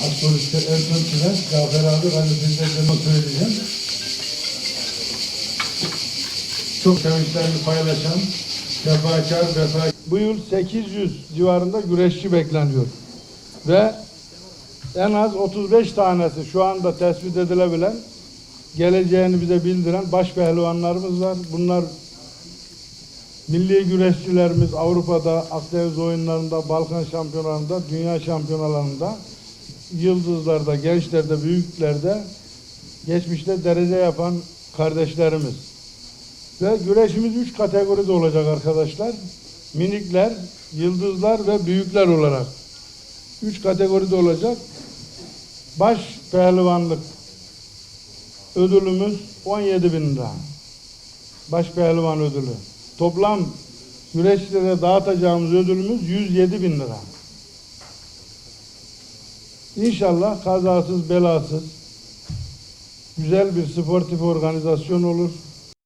Az sonra işte Erdoğan Tünes, Cafer abi ben de söyleyeceğim. Çok sevinçlerini paylaşan, vefakar, vefakar. Bu yıl 800 civarında güreşçi bekleniyor. Ve en az 35 tanesi şu anda tespit edilebilen geleceğini bize bildiren baş pehlivanlarımız var. Bunlar milli güreşçilerimiz Avrupa'da, Akdeniz oyunlarında, Balkan şampiyonalarında, dünya şampiyonalarında, yıldızlarda, gençlerde, büyüklerde geçmişte derece yapan kardeşlerimiz. Ve güreşimiz üç kategoride olacak arkadaşlar. Minikler, yıldızlar ve büyükler olarak. Üç kategoride olacak. Baş pehlivanlık ödülümüz 17 bin lira. Baş pehlivan ödülü. Toplam güreşlere dağıtacağımız ödülümüz 107 bin lira. İnşallah kazasız belasız güzel bir sportif organizasyon olur.